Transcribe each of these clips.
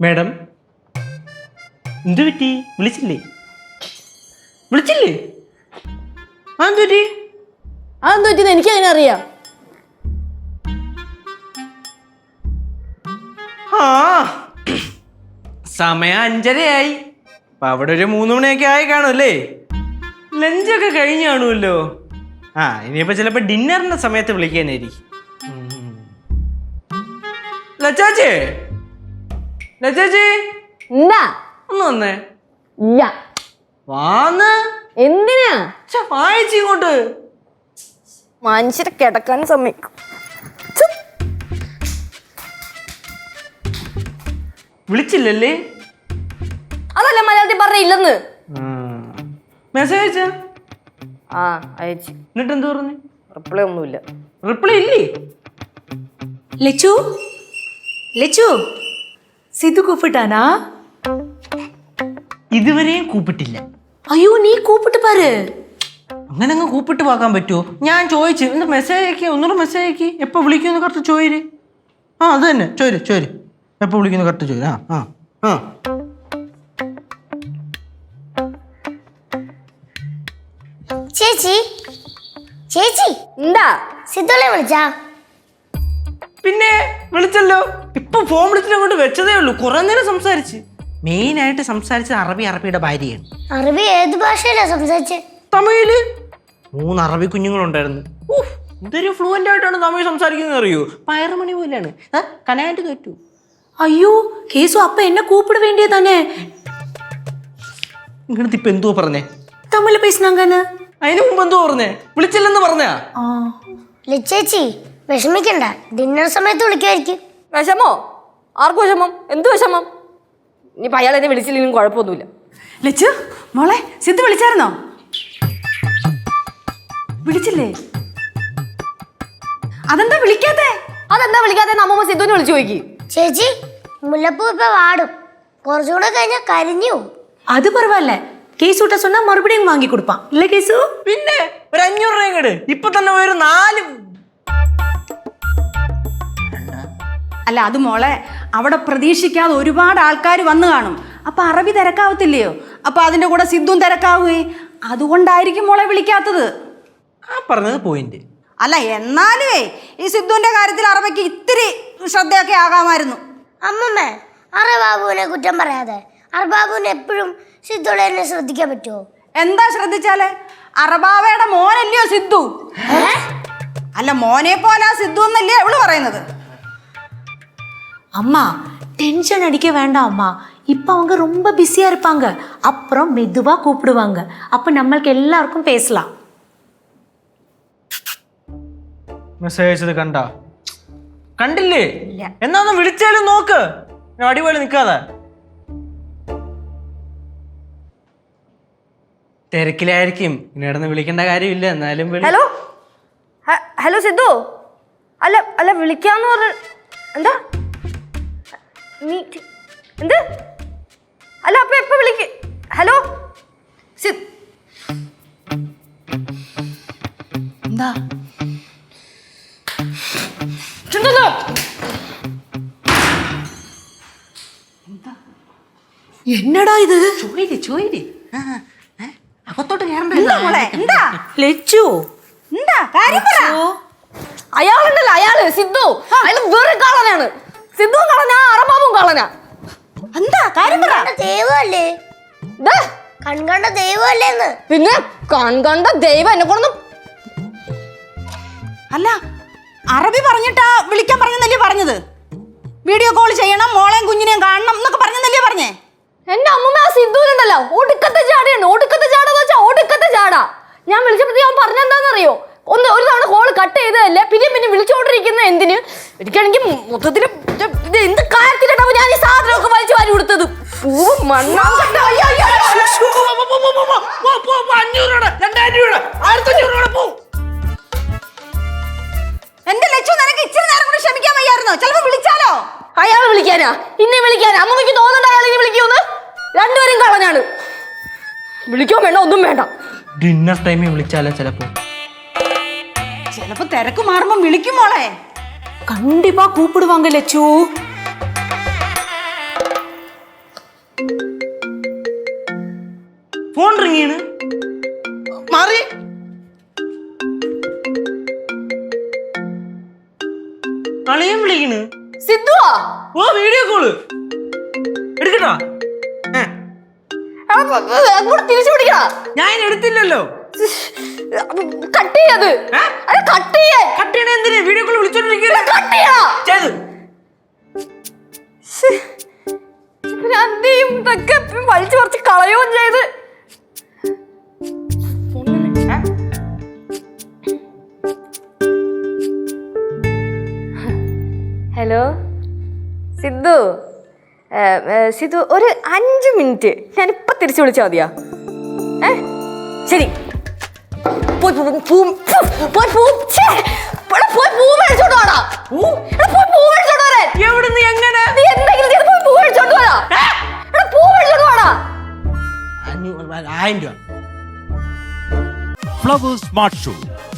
Madam എന്ത് പറ്റി വിളിച്ചില്ലേ? വിളിച്ചില്ലേ? ആ എന്ത് പറ്റി? അതെന്ത് പറ്റിയെന്ന് എനിക്ക് അങ്ങനെ അറിയാം. ആ സമയം അഞ്ചരയായി. അപ്പൊ അവിടെ ഒരു മൂന്ന് മണിയൊക്കെ ആയി കാണുമല്ലേ? ലഞ്ചൊക്കെ കഴിഞ്ഞ് കാണുമല്ലോ. ആ ഇനിയിപ്പോ ചിലപ്പോ ഡിന്നറിന്റെ സമയത്ത് വിളിക്കാനായിരിക്കും. ലച്ചാച്ചി! ചേച്ചി. എന്താ ഒന്ന് വന്നേ. ഇല്ല. വാന്ന്? എന്തിനാ? വായിച്ചു ഇങ്ങോട്ട്. മനുഷ്യരെ കിടക്കാൻ സമയം വിളിച്ചില്ലല്ലേ? അതല്ല മലയാളത്തിൽ പറഞ്ഞ ഇല്ലെന്ന് മെസ്സേജ് ആ അയച്ചു. എന്നിട്ട് എന്ത് പറഞ്ഞു? റിപ്ലൈ ഒന്നുമില്ല. റിപ്ലൈ ഇല്ലേ? ലച്ചു? ലച്ചു? சித்து கூப்பிட்டானா ഇതുവരെയും കൂപ്പിട്ടില്ല ஐயோ நீ கூப்பிட்டு பாரு അങ്ങനെ അങ്ങ് കൂപ്പിട്ട് പോകാൻ പറ്റുമോ ഞാൻ ചോദിച്ചു എന്താ മെസ്സേജ് അയക്കി ഒന്നുകൂടെ മെസ്സേജ് അയക്കി എപ്പോൾ വിളിക്കുമെന്ന് കറക്റ്റ് ചോര് ആ അത് തന്നെ ചോര് ചോര് എപ്പോൾ വിളിക്കുന്നു കറക്റ്റ് ചോര് ആ ആ ആ ചേച്ചി ചേച്ചി എന്താ സിദ്ധുളെ വിളിച്ചാ പിന്നെ വിളിച്ചല്ലോ ഇപ്പൊ ഫോൺ വിളിച്ചിട്ട് അങ്ങോട്ട് വെച്ചതേ ഉള്ളൂ കുറെ നേരം സംസാരിച്ച് മെയിൻ ആയിട്ട് സംസാരിച്ചത് അറബി അറബിയുടെ ഭാര്യയാണ് അറബി ഏത് ഭാഷയിലാ സംസാരിച്ചേ തമിഴില് മൂന്ന് അറബി കുഞ്ഞുങ്ങളുണ്ടായിരുന്നു ഊഫ്, എന്തൊരു ഫ്ലുവൻ്റ് ആയിട്ടാണ് തമിഴ് സംസാരിക്കുന്നത് അറിയോ പയറുമണി പോലെയാണ് ആ, കനായിട്ട് കയറ്റു ஐயோ கேசு அப்ப என்ன கூப்பிட வேண்டியதானே ഇങ്ങനത്തെ ഇപ്പൊ എന്തോ പറഞ്ഞേ தமிழ்ல பேசினாங்கன்னு അതിന് മുമ്പ് എന്തോ പറഞ്ഞേ വിളിച്ചില്ലെന്ന് പറഞ്ഞാ ஆ ചേച്ചി വിഷമിക്കണ്ട ഡിന്നർ സമയത്ത് വിളിക്കുമായിരിക്കും വിഷമോ? ആർക്ക് വിഷമം? എന്ത് വിഷമം? ഇനിയിപ്പോൾ അയാൾ എന്നെ വിളിച്ചില്ലെങ്കിലും കുഴപ്പമൊന്നുമില്ല. ലച്ചു മോളെ സിദ്ധു വിളിച്ചായിരുന്നോ? വിളിച്ചില്ലേ? അതെന്താ വിളിക്കാത്തേ? അതെന്താ വിളിക്കാത്തേ? നമ്മ സിദ്ധുവിനെ വിളിച്ചു നോക്കി ചേച്ചി മുല്ലപ്പൂ ഇപ്പൊ വാടും. കുറച്ചുകൂടെ കഴിഞ്ഞാൽ കരിഞ്ഞു അത് പറവല്ലേ കേസ് വിട്ട സ്വന്നാ മറുപടിയും വാങ്ങി കൊടുപ്പാം ഇല്ലേ കേസു? പിന്നെ ഒരു അഞ്ഞൂറ് രൂപ ഇങ്ങട്. ഇപ്പൊ തന്നെ ഒരു നാല് അല്ല അത് മോളെ അവിടെ പ്രതീക്ഷിക്കാതെ ഒരുപാട് ആൾക്കാർ വന്നു കാണും. അപ്പൊ അറബി തിരക്കാവത്തില്ലയോ? അപ്പൊ അതിന്റെ കൂടെ സിദ്ധും തിരക്കാവുകയെ അതുകൊണ്ടായിരിക്കും മോളെ വിളിക്കാത്തത്. ആ പറഞ്ഞത് പോയിന്റ് അല്ല എന്നാലേ ഈ സിദ്ധുവിന്റെ കാര്യത്തിൽ അറബിക്ക് ഇത്തിരി ശ്രദ്ധയൊക്കെ ആകാമായിരുന്നു. അമ്മമ്മേ അറബാബുവിനെ കുറ്റം പറയാതെ അറബാബുവിനെ എപ്പോഴും സിദ്ധുളെ ശ്രദ്ധിക്കാൻ പറ്റുമോ എന്താ ശ്രദ്ധിച്ചാൽ? അറബാവയുടെ മോനല്ലയോ സിദ്ധു? അല്ല മോനെ പോലെ സിദ്ധു എന്നല്ലേ അവൾ പറയുന്നത്? அம்மா டென்ஷன் அடிக்க வேண்டாம் அம்மா இப்போ அவங்க ரொம்ப பிஸியா இருப்பாங்க அப்புறம் மெதுவா கூப்பிடுவாங்க அப்ப நம்மளுக்கு எல்லாருக்கும் பேசலாம் മെസ്സേജ് അയച്ചത് കണ്ട കണ്ടില്ലേ എന്നാ ഒന്ന് വിളിച്ചാലും നോക്ക് ഞാൻ അടിപൊളി നിൽക്കാതെ തിരക്കിലായിരിക്കും ഇനി ഇടന്ന് വിളിക്കേണ്ട കാര്യമില്ല എന്നാലും വിളി ഹലോ ഹ- ഹലോ സിദ്ധു അല്ല അല്ല വിളിക്കാന്ന് പറഞ്ഞ എന്താ നീ എന്ത്? അല്ല അപ്പൊ എപ്പോ വിളിക്ക്? ഹലോ? സിത്. എന്താ? എന്നടാ ഇത്? ചോയിരി ചോയിരി അകത്തോട്ട് എന്താ ലച്ചു. എന്താ? കാര്യം പറ. അയാളുണ്ടല്ലോ അയാൾ സിദ്ധു. അയാൾ വേറെ സിദ്ധു കളനാ അറബാബും കളനാ എന്താ? കാര്യം പറ. ദൈവമല്ലേ? ദേ, കൺകണ്ട ദൈവമല്ലേന്ന് പിന്നെ കൺകണ്ട ദൈവം എന്നെ കൊണ്ടു അല്ല അറബി പറഞ്ഞിട്ടാ വിളിക്കാൻ പറഞ്ഞെന്നല്ലേ പറഞ്ഞത്? വീഡിയോ കോൾ ചെയ്യണം മോളെയും കുഞ്ഞിനെയും കാണണം എന്നൊക്കെ പറഞ്ഞെന്നല്ലേ പറഞ്ഞേ? എന്റെ അമ്മമ്മ ആ സിദ്ധുവിനുണ്ടല്ലോ ഒടുക്കത്തെ ചാടയാണ്. ഒടുക്കത്തെ ചാടാന്ന് വെച്ചാൽ ഒടുക്കത്തെ ചാടാ. ഞാൻ വിളിച്ചപ്പോഴത്തേക്ക് അവൻ പറഞ്ഞെന്താണെന്നറിയോ ഒന്ന് ഒരു തവണ കോൾ കട്ട് ചെയ്തതല്ലേ പിന്നെ പിന്നെ വിളിച്ചോണ്ടിരിക്കുന്ന എന്തിന്? എനിക്കാണെങ്കിൽ മൊത്തത്തിൽ എന്ത് കാര്യത്തിലാണ് ഞാൻ ഈ സാധനമൊക്കെ വലിച്ചു വാരി കൊടുത്തത് പൂവ് എന്റെ ലക്ഷ്യം നിനക്ക് ഇച്ചിരി നേരം കൂടി ക്ഷമിക്കാൻ വയ്യായിരുന്നോ? ചിലപ്പോ വിളിച്ചാലോ? അയാൾ വിളിക്കാനാ? ഇന്നെ വിളിക്കാനാ? അമ്മമ്മയ്ക്ക് തോന്നുന്നുണ്ട് അയാൾ ഇനി വിളിക്കുമെന്ന്? രണ്ടുപേരും കളഞ്ഞാണ് വിളിക്കോ വേണ്ട? ഒന്നും വേണ്ട. ഡിന്നർ ടൈമിൽ വിളിച്ചാലോ ചിലപ്പോ? ചിലപ്പോ തിരക്ക് മാറുമ്പോ വിളിക്കും മോളെ. கண்டிப்பா கூப்பிடுவாங்க லட்சு போன் ரிங்கீனு மாறி അളിയും വിളിക്കണ്. സിദ്ധുവാ? ഓ വീഡിയോ തിരിച്ചു ഞാൻ എടുത്തില്ലല്ലോ. Cut cut cut video call hello? Sidhu. Sidhu ഒരു അഞ്ച് മിനിറ്റ്. ഞാൻ ഞാനിപ്പൊ തിരിച്ചു വിളിച്ചാൽ മതിയാ? ഏ? ശരി. പോയി പൂ- പോയി എടാ, പോയി പൂ മേടിച്ചോണ്ട് വാടാ. എടാ, പോയി പൂ മേടിച്ചോണ്ട് എവിടുന്ന് എങ്ങനെ? നീ എന്തെങ്കിലും ചെയ്ത് പോയി പൂ മേടിച്ചോണ്ട് വാടാ. എടാ, പൂ മേടിച്ചോണ്ട് വാടാ. അഞ്ഞൂറ് ആയിരം രൂപ. Flowers smart show.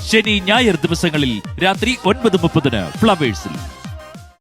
ശനി ഞായർ ദിവസങ്ങളിൽ രാത്രി ഒൻപത് മുപ്പതിന് ഫ്ലവേഴ്സിൽ.